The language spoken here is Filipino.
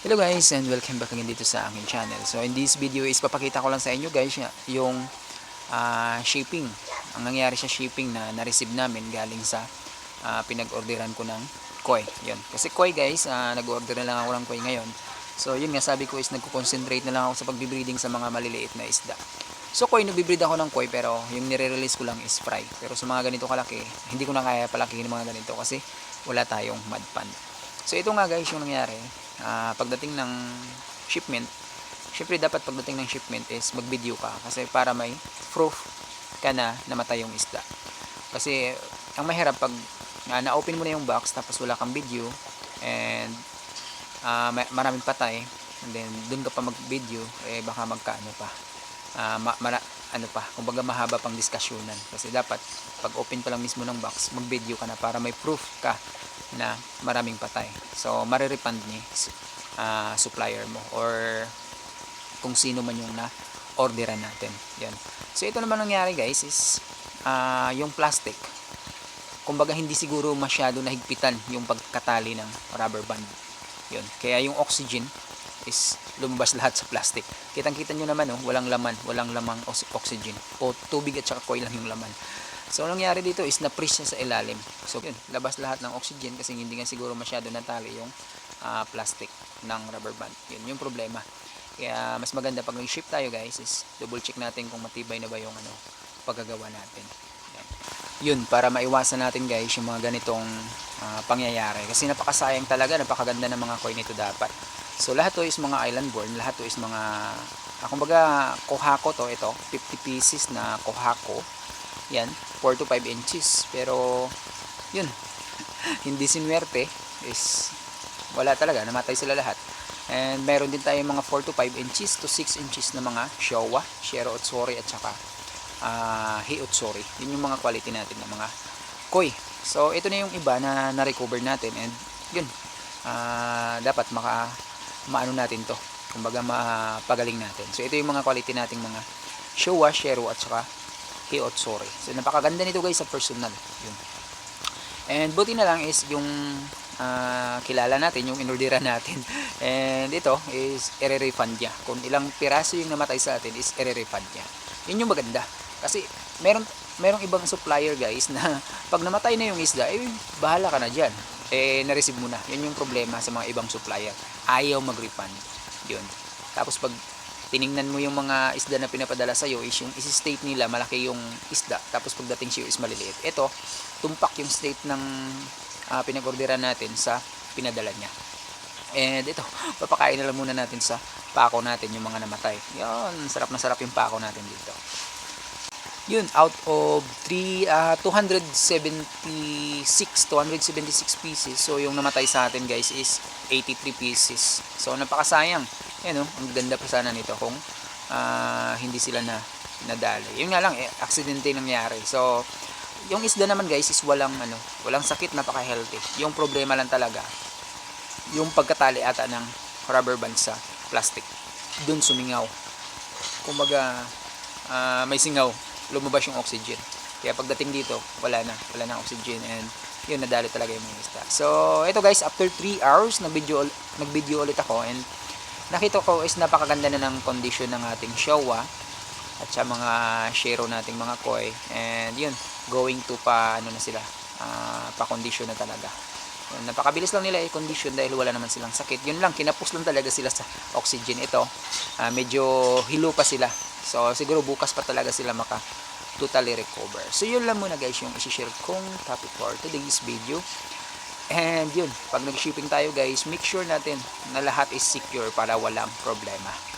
Hello guys and welcome back again dito sa aking channel. So in this video is papakita ko lang sa inyo guys yung ah, shipping. Ang nangyari sa shipping na na-receive namin galing sa ah, pinag-orderan ko ng koi. Yun. Kasi koi guys, ah, nag-order na lang ako ng koi ngayon. So yun nga sabi ko is nagko-concentrate na lang ako sa pagbe-breeding sa mga maliliit na isda. So koi, nagbe-breed ako ng koi pero yung nire-release ko lang is fry. Pero sa mga ganito kalaki, hindi ko na kaya palakihin ng mga ganito kasi wala tayong mud pond. So ito nga guys yung nangyari. Ah, pagdating ng shipment, syempre dapat pagdating ng shipment is mag-video ka kasi para may proof ka na namatay yung isda. Kasi ang mahirap pag ah, na-open mo na yung box tapos wala kang video and ma- maraming patay and then dun ka pa mag-video eh baka magkaano pa Ah, ma- mara- ano pa kumbaga mahaba pang diskusyunan kasi dapat pag open pa lang mismo ng box mag-video ka na para may proof ka na maraming patay. So marirepand ni ah, supplier mo or kung sino man yung na orderan natin. Yan. So ito naman nangyari guys is ah, yung plastic. Kumbaga hindi siguro masyado nahigpitan yung pagkatali ng rubber band. Yun. Kaya yung oxygen is lumabas lahat sa plastic. Kitang kita nyo naman oh, walang laman walang lamang ox- oxygen. O tubig at saka coil lang yung laman so ang nangyari dito is na-freeze siya sa ilalim. So yun labas lahat ng oxygen kasi hindi nga siguro masyado natali yung ah, plastic ng rubber band. Yun yung problema. Kaya mas maganda pag nag-ship tayo guys is double check natin kung matibay na ba yung ano paggagawa natin. Yan. yun para maiwasan natin guys yung mga ganitong ah, pangyayari. Kasi napakasayang talaga napakaganda ng mga coin nito dapat. So lahat to is mga island born lahat to is mga ah, kumbaga kohako to ito 50 pieces na kohako yan 4 to 5 inches. Pero yun hindi sinwerte is wala talaga namatay sila lahat. And meron din tayong mga 4 to 5 inches to 6 inches na mga Showa, Shero Otsori at saka uh, Hi Otsori yun yung mga quality natin ng mga koi. So ito na yung iba na na-recover natin and yun ah, dapat maka maano natin to. Kumbaga mapagaling natin. So ito yung mga quality nating mga Showa, Shero at saka Hi Otsori so napakaganda nito guys sa personal. Yun. And buti na lang is yung ah, kilala natin yung inorderan natin. And ito is ire-refund niya. Kung ilang piraso yung namatay sa atin is ire-refund niya. Yun yung maganda. Kasi meron merong ibang supplier guys na pag namatay na yung isda eh bahala ka na dyan. Eh na-receive mo na. Yun yung problema sa mga ibang supplier. Ayaw mag-refund. Yun. Tapos pag tiningnan mo yung mga isda na pinapadala sa'yo is yung isi-state nila malaki yung isda tapos pagdating sa'yo is maliliit. Ito tumpak yung state ng ah, pinag-orderan natin sa pinadala niya. And ito papakain na lang muna natin sa pako natin yung mga namatay. Yun sarap na sarap yung pako natin dito yun out of 3 ah, 276 276 pieces. So yung namatay sa atin guys is 83 pieces. So napakasayang. Yan oh, ang ganda pa sana nito kung ah, hindi sila na nadali. Yun nga lang eh, aksidente nangyari. So yung isda naman guys is walang ano walang sakit napaka healthy yung problema lang talaga yung pagkatali ata ng rubber band sa plastic. Dun sumingaw. Kumbaga ah, may singaw lumabas yung oxygen. Kaya pagdating dito wala na. Wala na oxygen and yun nadali talaga yung mga isda. So ito guys after 3 hours nag video nag video ulit ako and nakita ko is napakaganda na ng condition ng ating showa at sa mga shero nating mga koi. And yun going to pa ano na sila ah, pa condition na talaga napakabilis lang nila i-condition dahil wala naman silang sakit. Yun lang kinapos lang talaga sila sa oxygen. Ito ah, medyo hilo pa sila. So siguro bukas pa talaga sila maka totally recover. So yun lang muna guys yung isi-share kong topic for today's video. And yun pag nag-shipping tayo guys make sure natin na lahat is secure para walang problema